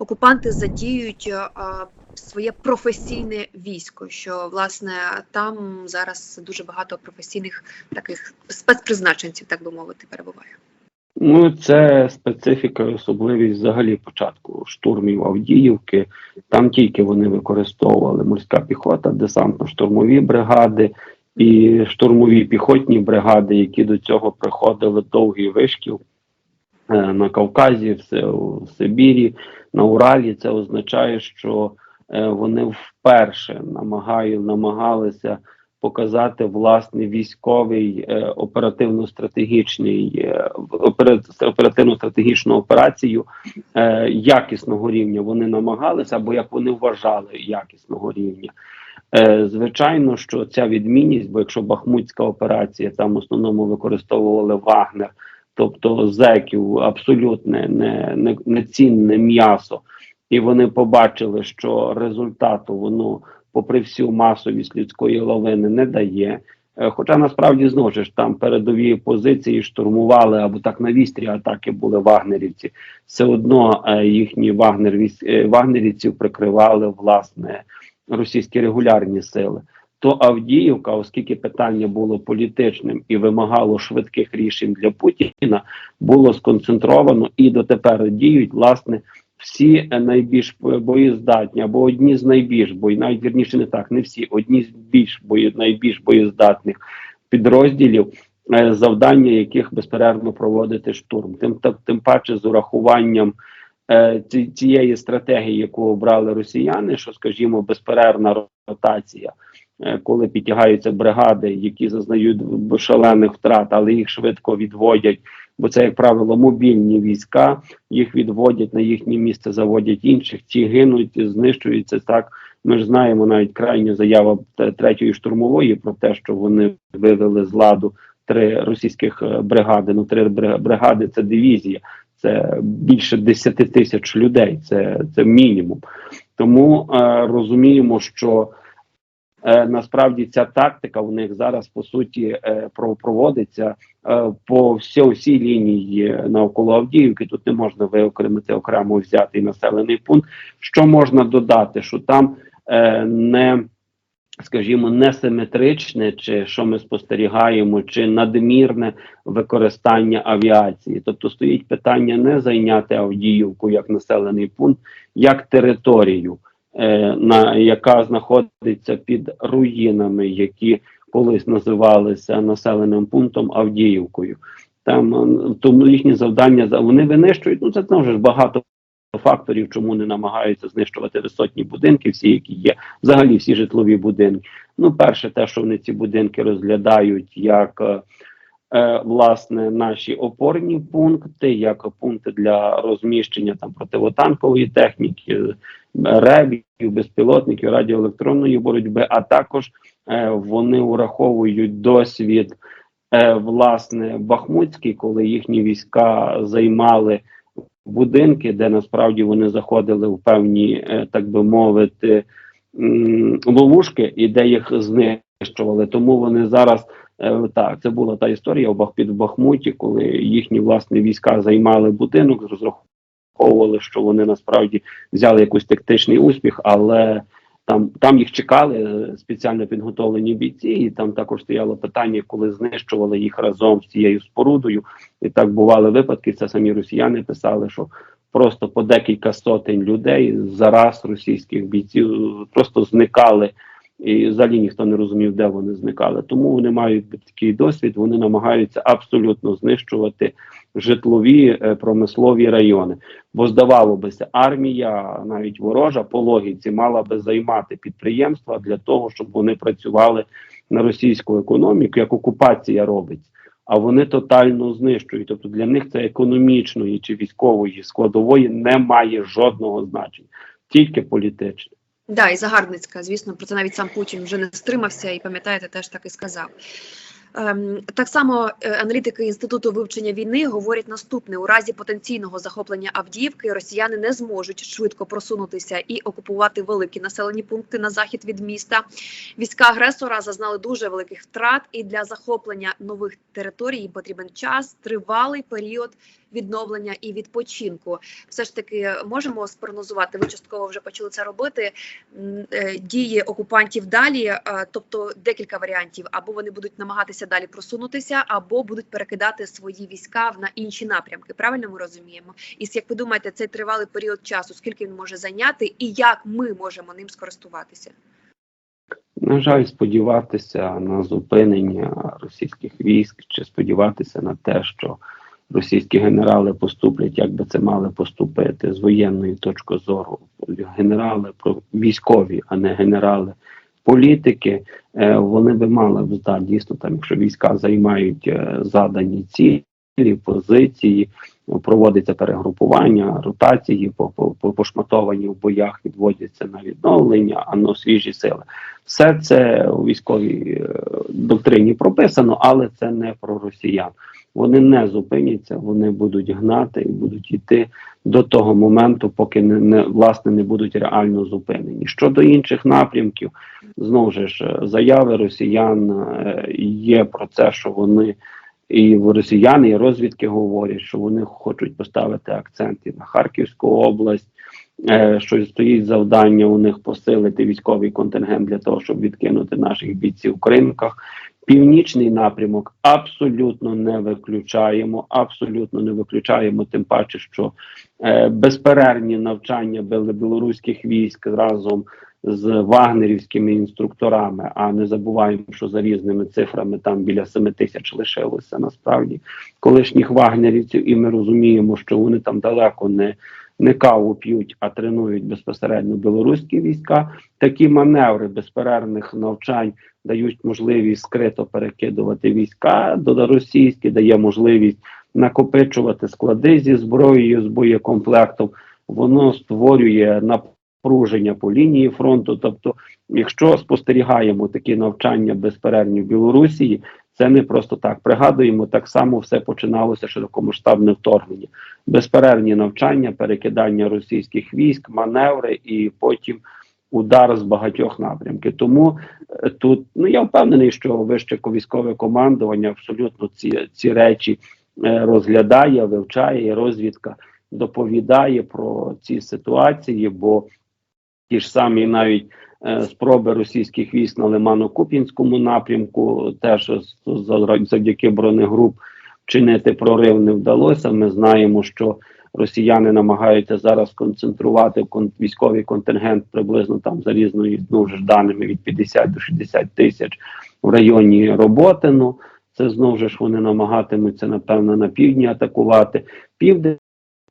окупанти задіють е, своє професійне військо. Що власне там зараз дуже багато професійних таких спецпризначенців, так би мовити, перебуває. Ну, це специфіка, і особливість взагалі початку штурмів Авдіївки. Там тільки вони використовували морська піхота, десантно-штурмові бригади і штурмові піхотні бригади, які до цього приходили довгий вишкіл на Кавказі, в Сибірі, на Уралі. Це означає, що е, вони вперше намагаю, намагалися показати власне військовий е, оперативно-стратегічний е, оперативно-стратегічну операцію е, якісного рівня. Вони намагалися, або як вони вважали якісного рівня. Е, звичайно, що ця відмінність, бо якщо Бахмутська операція там в основному використовували Вагнер, тобто зеків, абсолютне не, не, нецінне м'ясо, і вони побачили, що результату воно, попри всю масовість людської лавини, не дає. Е, Хоча насправді знову ж там передові позиції штурмували або так на вістрі атаки були вагнерівці, все одно е, їхні е, вагнерівців прикривали власне російські регулярні сили. То Авдіївка, оскільки питання було політичним і вимагало швидких рішень для Путіна, було сконцентровано і дотепер діють власне всі найбільш боєздатні або одні з найбільш бо навіть вірніше не так, не всі, одні з більш бої, найбільш боєздатних підрозділів, е, завдання яких безперервно проводити штурм. Тим та- тим паче з урахуванням е, ці- цієї стратегії, яку обрали росіяни, що, скажімо, безперервна ротація, коли підтягаються бригади, які зазнають шалених втрат, але їх швидко відводять, бо це, як правило, мобільні війська, їх відводять на їхнє місце, заводять інших, ті гинуть, знищуються так. Ми ж знаємо навіть крайня заява третьої штурмової про те, що вони вивели з ладу три російських е, бригади. Ну, три бри- бригади це дивізія, це більше 10 тисяч людей. Це, це мінімум. Тому е, розуміємо, що е, насправді ця тактика у них зараз по суті е, про- проводиться е, по всій, лінії навколо Авдіївки. Тут не можна виокремити окремо взятий населений пункт. Що можна додати, що там е, не скажімо, несиметричне, чи що ми спостерігаємо, чи надмірне використання авіації. Тобто стоїть питання не зайняти Авдіївку як населений пункт, як територію, е, на яка знаходиться під руїнами, які колись називалися населеним пунктом Авдіївкою. Там е, тому їхні завдання за- вони винищують. Ну це знову ж багато факторів, чому не намагаються знищувати висотні будинки, всі, які є, взагалі всі житлові будинки. Ну, перше, те, що вони ці будинки розглядають як е, е, власне наші опорні пункти, як пункти для розміщення там противотанкової техніки, е, ребів, безпілотників, радіоелектронної боротьби, а також е, вони ураховують досвід. е, Власне, Бахмутський, коли їхні війська займали будинки, де насправді вони заходили в певні, е, так би мовити, ловушки, і де їх знищували. Тому вони зараз е, так, це була та історія в під Бахмуті, коли їхні власне війська займали будинок, розраховували, що вони насправді взяли якийсь тактичний успіх, але там, там їх чекали е, спеціально підготовлені бійці, і там також стояло питання, коли знищували їх разом з цією спорудою. І так бували випадки. Це самі росіяни писали, що просто по декілька сотень людей зараз російських бійців просто зникали. І взагалі ніхто не розумів, де вони зникали. Тому вони мають такий досвід. Вони намагаються абсолютно знищувати житлові е, промислові райони. Бо здавало бися, армія, навіть ворожа по логіці, мала би займати підприємства для того, щоб вони працювали на російську економіку, як окупація робить. А вони тотально знищують. Тобто для них це економічної чи військової складової не має жодного значення, тільки політичне. Да, і загарбницька, звісно, про це навіть сам Путін вже не стримався, і пам'ятаєте, теж так і сказав. Ем, так само е, аналітики інституту вивчення війни говорять наступне: у разі потенційного захоплення Авдіївки росіяни не зможуть швидко просунутися і окупувати великі населені пункти на захід від міста. Війська агресора зазнали дуже великих втрат, і для захоплення нових територій потрібен час, тривалий період відновлення і відпочинку. Все ж таки можемо спрогнозувати. Ви частково вже почали це робити. е, Дії окупантів далі, е, тобто декілька варіантів: або вони будуть намагатися далі просунутися, або будуть перекидати свої війська на інші напрямки. Правильно ми розуміємо? І як ви думаєте, цей тривалий період часу, скільки він може зайняти, і як ми можемо ним скористуватися? На жаль, сподіватися на зупинення російських військ чи сподіватися на те, що російські генерали поступлять, як би це мали поступити з воєнної точки зору. Генерали військові, а не генерали політики. е, Вони би мали б да, дійсно там, якщо війська займають е, задані цілі, позиції, проводиться перегрупування, ротації по, по, по пошматовані в боях відводяться на відновлення, а на свіжі сили. Все це у військовій е, доктрині прописано, але це не про росіян. Вони не зупиняться, вони будуть гнати і будуть йти до того моменту, поки не, не власне не будуть реально зупинені. Щодо інших напрямків, знову ж е, заяви росіян е, є про це, що вони і в росіяни, і розвідки говорять, що вони хочуть поставити акценти на Харківську область. е, Що стоїть завдання у них посилити військовий контингент для того, щоб відкинути наших бійців в кринках. Північний напрямок абсолютно не виключаємо. Абсолютно не виключаємо, тим паче, що е, безперервні навчання білоруських військ разом з вагнерівськими інструкторами. А не забуваємо, що за різними цифрами там біля 7 тисяч лишилося насправді колишніх вагнерівців, і ми розуміємо, що вони там далеко не. Не каву п'ють, а тренують безпосередньо білоруські війська. Такі маневри безперервних навчань дають можливість скрито перекидувати війська до російські, дає можливість накопичувати склади зі зброєю, з боєкомплектом. Воно створює напруження по лінії фронту. Тобто, якщо спостерігаємо такі навчання безперервні в Білорусі, це не просто так. Пригадуємо, так само все починалося широкомасштабне вторгнення, безперервні навчання, перекидання російських військ, маневри і потім удар з багатьох напрямків. Тому е, тут ну я впевнений, що вище військове командування абсолютно ці, ці речі е, розглядає, вивчає і розвідка доповідає про ці ситуації, бо ті ж самі навіть спроби російських військ на Лимано-Куп'янському напрямку, теж завдяки бронегруп вчинити прорив не вдалося. Ми знаємо, що росіяни намагаються зараз концентрувати кон- військовий контингент приблизно там за різною ну, ж даними від 50 до 60 тисяч в районі Роботину. Це знову ж вони намагатимуться напевно на півдні атакувати. Південь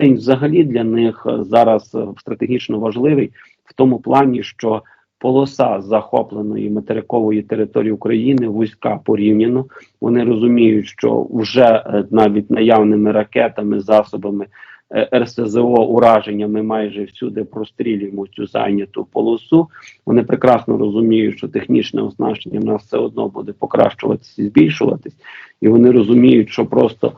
взагалі для них е, зараз е, стратегічно важливий в тому плані, що полоса захопленої материкової території України вузька порівняно. Вони розуміють, що вже е, навіть наявними ракетами, засобами е, РСЗО ураженнями майже всюди прострілюємо цю зайняту полосу. Вони прекрасно розуміють, що технічне оснащення в нас все одно буде покращуватися і збільшуватись, і вони розуміють, що просто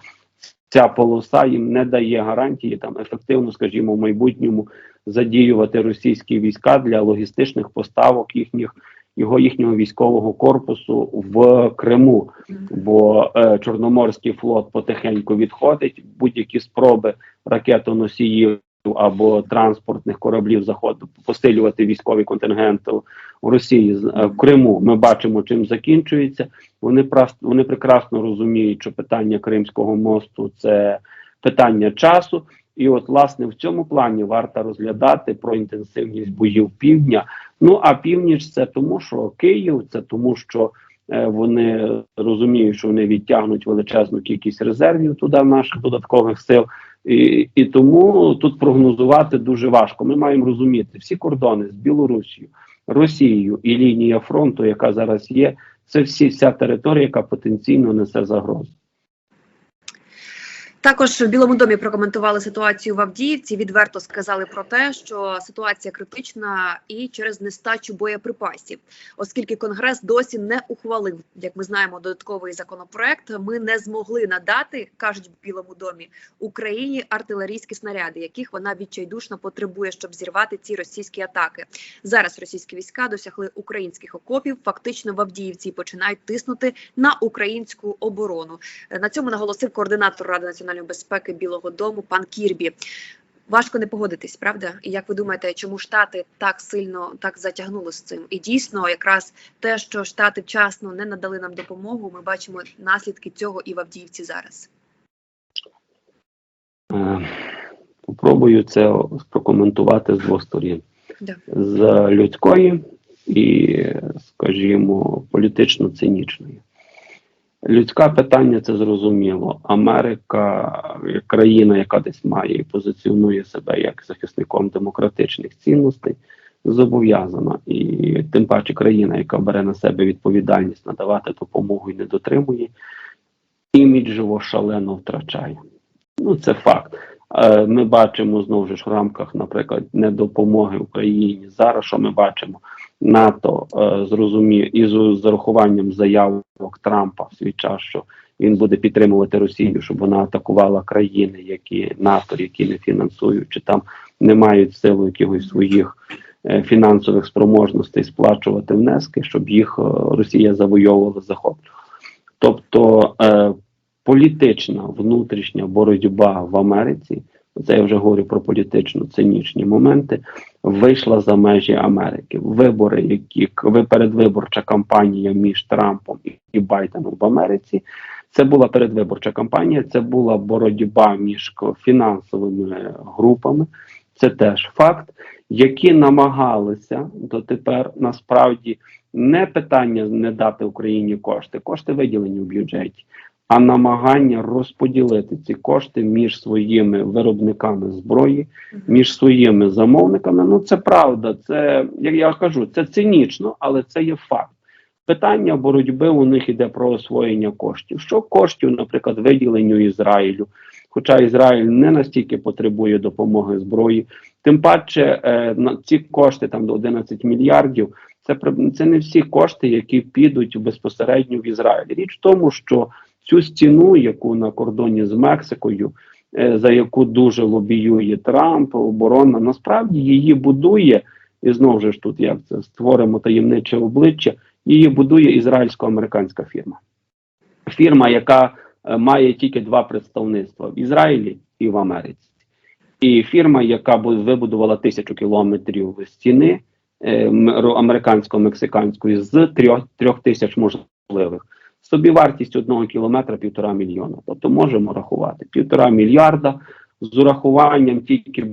ця полоса їм не дає гарантії там ефективно, скажімо, в майбутньому задіювати російські війська для логістичних поставок їхніх його їхнього військового корпусу в Криму. Бо е, Чорноморський флот потихеньку відходить. Будь-які спроби ракетоносіїв або транспортних кораблів заходу посилювати військовий контингент у Росії е, в Криму. Ми бачимо, чим закінчується. Вони вони прекрасно розуміють, що питання Кримського мосту це питання часу. І от, власне, в цьому плані варто розглядати про інтенсивність боїв півдня. Ну а північ це тому, що Київ, це тому, що е, вони розуміють, що вони відтягнуть величезну кількість резервів туди наших додаткових сил. І, і тому тут прогнозувати дуже важко. Ми маємо розуміти всі кордони з Білорусією, Росією і лінія фронту, яка зараз є, це всі вся територія, яка потенційно несе загрозу. Також в Білому домі прокоментували ситуацію в Авдіївці. Відверто сказали про те, що ситуація критична і через нестачу боєприпасів, оскільки Конгрес досі не ухвалив, як ми знаємо, додатковий законопроект. Ми не змогли надати, кажуть в Білому домі, Україні артилерійські снаряди, яких вона відчайдушно потребує, щоб зірвати ці російські атаки. Зараз російські війська досягли українських окопів, фактично в Авдіївці починають тиснути на українську оборону. Е, На цьому наголосив координатор Ради національної національної безпеки Білого Дому, пан Кірбі. Важко не погодитись, правда? І як ви думаєте, чому штати так сильно так затягнули з цим? І дійсно, якраз те, що штати вчасно не надали нам допомогу, ми бачимо наслідки цього і в Авдіївці зараз. Е, Попробую це прокоментувати з двох сторін: Да. з людської і, скажімо, політично-цинічної. Людське питання це зрозуміло. Америка, країна, яка десь має і позиціонує себе як захисником демократичних цінностей, зобов'язана. І тим паче країна, яка бере на себе відповідальність надавати допомогу і не дотримує, іміджево шалено втрачає. Ну, це факт. Е, Ми бачимо знову ж в рамках, наприклад, недопомоги Україні. Зараз що ми бачимо? НАТО е, зрозуміє і з зарахуванням заявок Трампа в свій час, що він буде підтримувати Росію, щоб вона атакувала країни, які НАТО, які не фінансують, чи там не мають силу якихось своїх е, фінансових спроможностей сплачувати внески, щоб їх е, Росія завойовувала захоплювала. Тобто е, політична внутрішня боротьба в Америці, це я вже говорю про політично цинічні моменти, вийшла за межі Америки. Вибори, які ви- передвиборча кампанія між Трампом і Байденом в Америці. Це була передвиборча кампанія, це була боротьба між фінансовими групами. Це теж факт, які намагалися дотепер насправді не питання не дати Україні кошти, кошти виділені в бюджеті, а намагання розподілити ці кошти між своїми виробниками зброї, між своїми замовниками. Ну це правда, це як я кажу, це цинічно, але це є факт. Питання боротьби у них іде про освоєння коштів. Що коштів, наприклад, виділенню Ізраїлю, хоча Ізраїль не настільки потребує допомоги зброї, тим паче е, на ці кошти там до 11 мільярдів. Це це не всі кошти, які підуть безпосередньо в Ізраїль. Річ в тому, що цю стіну, яку на кордоні з Мексикою, е, за яку дуже лобіює Трамп, оборона, насправді її будує, і знову ж тут як це створимо таємниче обличчя. Її будує ізраїльсько-американська фірма. Фірма, яка е, має тільки два представництва в Ізраїлі і в Америці. І фірма, яка вибудувала тисячу кілометрів стіни е, американсько-мексиканської з трьох, трьох тисяч можливих. Собівартість одного кілометра півтора мільйона. Тобто можемо рахувати півтора мільярда з урахуванням тільки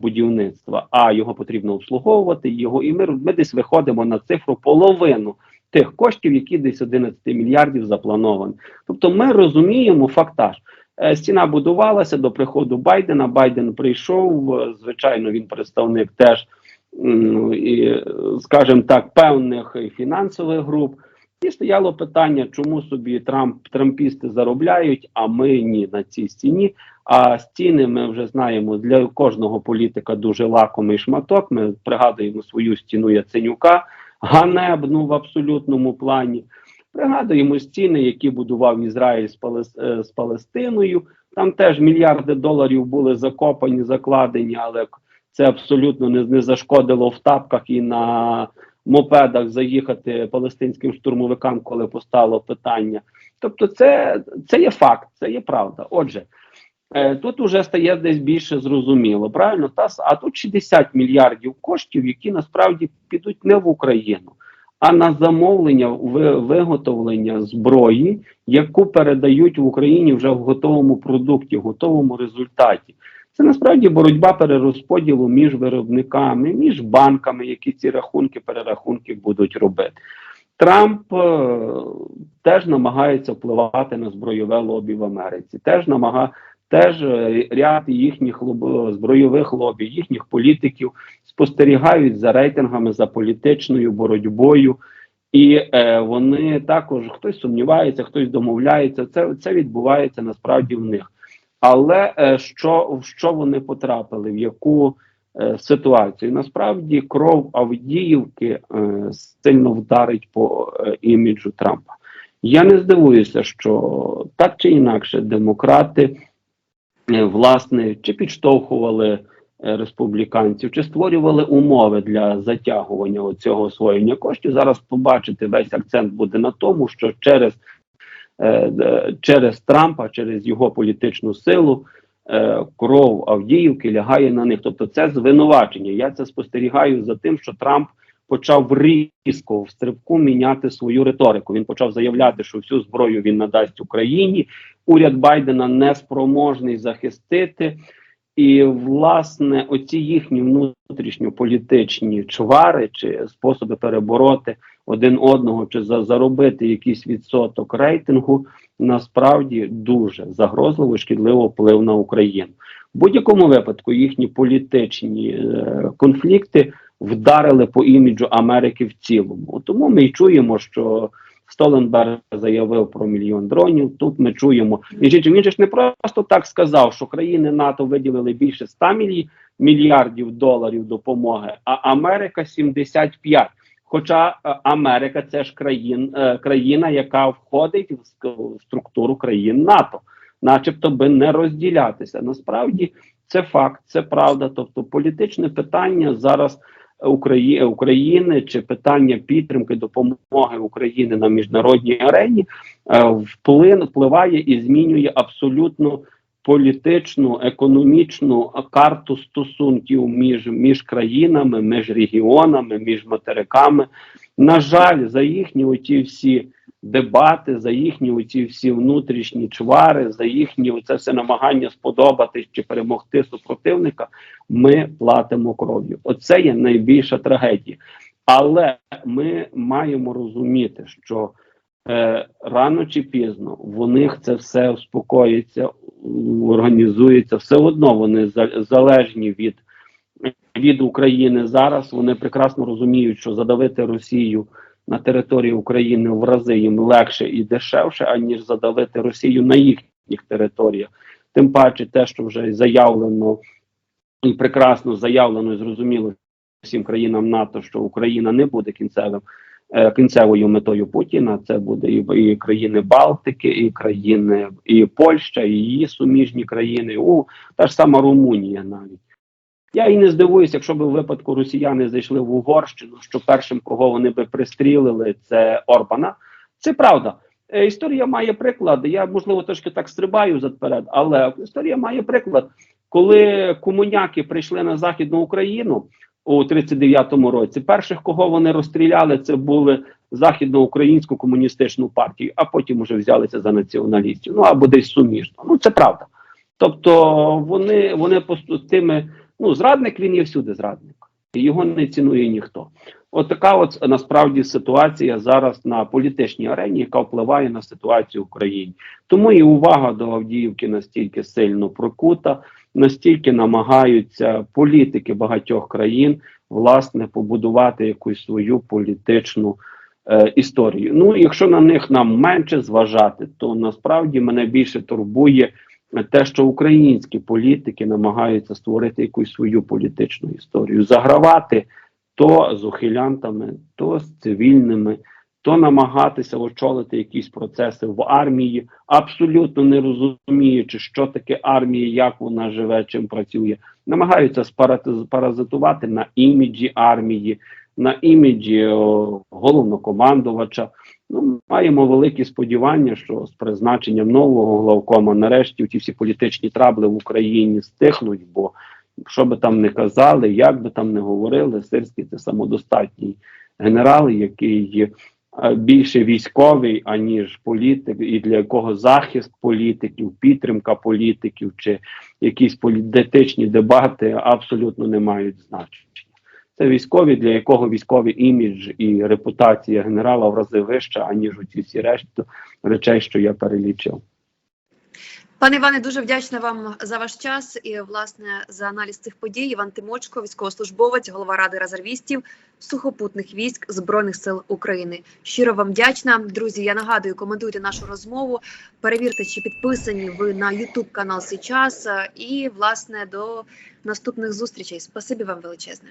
будівництва, а його потрібно обслуговувати. Його і ми, ми десь виходимо на цифру половину тих коштів, які десь 11 мільярдів заплановані. Тобто, ми розуміємо фактаж. Е, Стіна будувалася до приходу Байдена. Байден прийшов. е, Звичайно, він представник теж, і, е, скажімо так, певних фінансових груп. І стояло питання, чому собі Трамп трампісти заробляють, а ми ні на цій стіні. А стіни ми вже знаємо для кожного політика дуже лакомий шматок. Ми пригадуємо свою стіну Яценюка, ганебну в абсолютному плані. Пригадуємо стіни, які будував Ізраїль з, Палес... е, з Палестиною. Там теж мільярди доларів були закопані, закладені, але це абсолютно не, не зашкодило в тапках і на мопедах заїхати палестинським штурмовикам, коли постало питання. Тобто, це, це є факт, це є правда. Отже, е, тут уже стає десь більше зрозуміло, правильно? Та, а тут 60 мільярдів коштів, які насправді підуть не в Україну, а на замовлення ви- виготовлення зброї, яку передають в Україні вже в готовому продукті, в готовому результаті. Це насправді боротьба перерозподілу між виробниками, між банками, які ці рахунки, перерахунки будуть робити. Трамп е, теж намагається впливати на збройове лобі в Америці. Теж намага, теж е, ряд їхніх лоб, збройових лобі, їхніх політиків спостерігають за рейтингами, за політичною боротьбою. І е, вони також хтось сумнівається, хтось домовляється. Це, це відбувається насправді в них. Але е, що, в що вони потрапили, в яку е, ситуацію? Насправді кров Авдіївки е, сильно вдарить по іміджу Трампа. Я не здивуюся, що так чи інакше демократи власне чи підштовхували республіканців, чи створювали умови для затягування цього освоєння коштів. Зараз побачите, весь акцент буде на тому, що через через Трампа, через його політичну силу. е, Кров Авдіївки лягає на них. Тобто, це звинувачення. Я це спостерігаю за тим, що Трамп почав різко в стрибку міняти свою риторику. Він почав заявляти, що всю зброю він надасть Україні. Уряд Байдена не спроможний захистити. І власне оці їхні внутрішньополітичні чвари чи способи перебороти один одного чи за, заробити якийсь відсоток рейтингу насправді дуже загрозливо шкідливо вплив на Україну. В будь-якому випадку їхні політичні е, конфлікти вдарили по іміджу Америки в цілому. Тому ми й чуємо, що Столенберг заявив про мільйон дронів. Тут ми чуємо і він ж не просто так сказав, що країни НАТО виділили більше 100 мільярдів доларів допомоги, а Америка 75. Хоча е, Америка це ж країн, е, країна, яка входить в структуру країн НАТО, начебто би не розділятися. Насправді це факт, це правда. Тобто політичне питання зараз Украї- України чи питання підтримки допомоги України на міжнародній арені е, вплин впливає і змінює абсолютно політичну, економічну карту стосунків між, між країнами, між регіонами, між материками. На жаль, за їхні оті всі дебати, за їхні оті всі внутрішні чвари, за їхні оце все намагання сподобатись чи перемогти супротивника, ми платимо кров'ю. Оце є найбільша трагедія. Але ми маємо розуміти, що е, рано чи пізно в них це все успокоїться, організується. Все одно вони залежні від, від України зараз. Вони прекрасно розуміють, що задавити Росію на території України в рази їм легше і дешевше, аніж задавити Росію на їхніх територіях. Тим паче, те, що вже заявлено і прекрасно заявлено і зрозуміло всім країнам НАТО, що Україна не буде кінцевим кінцевою метою Путіна. Це буде і, і країни Балтики, і країни, і Польща, і її суміжні країни. У та ж сама Румунія навіть. Я і не здивуюся, якщо б у випадку росіяни зайшли в Угорщину, що першим, кого вони би пристрілили, це Орбана. Це правда. Е, Історія має приклад. Я можливо трошки так стрибаю задперед, але історія має приклад, коли комуняки прийшли на західну Україну у 39-му році. Перших, кого вони розстріляли, це були західноукраїнську комуністичну партію, а потім уже взялися за націоналістів. Ну або десь суміжно. Ну це правда. Тобто вони вони посту тими, ну зрадник він є всюди зрадник, і його не цінує ніхто. От така от насправді ситуація зараз на політичній арені, яка впливає на ситуацію в Україні. Тому і увага до Авдіївки настільки сильно прокута, настільки намагаються політики багатьох країн власне побудувати якусь свою політичну е, історію. Ну, якщо на них нам менше зважати, то насправді мене більше турбує те, що українські політики намагаються створити якусь свою політичну історію, загравати то з ухилянтами, то з цивільними, то намагатися очолити якісь процеси в армії, абсолютно не розуміючи, що таке армія, як вона живе, чим працює, намагаються спарати- паразитувати на іміджі армії, на іміджі головнокомандувача. Ну, маємо великі сподівання, що з призначенням нового главкома нарешті ті всі політичні трабли в Україні стихнуть, бо що би там не казали, як би там не говорили, Сирський це самодостатній генерал, який більше військовий, аніж політик, і для якого захист політиків, підтримка політиків чи якісь політичні дебати абсолютно не мають значення. Це військові, для якого військовий імідж і репутація генерала в рази вища, аніж у ці всі решті речей, що я перелічив. Пане Іване, дуже вдячна вам за ваш час і власне за аналіз цих подій. Іван Тимочко, військовослужбовець, голова ради резервістів сухопутних військ збройних сил України. Щиро вам вдячна, друзі. Я нагадую, коментуйте нашу розмову. Перевірте, чи підписані ви на YouTube канал Сейчас. І власне до наступних зустрічей. Спасибі вам величезне.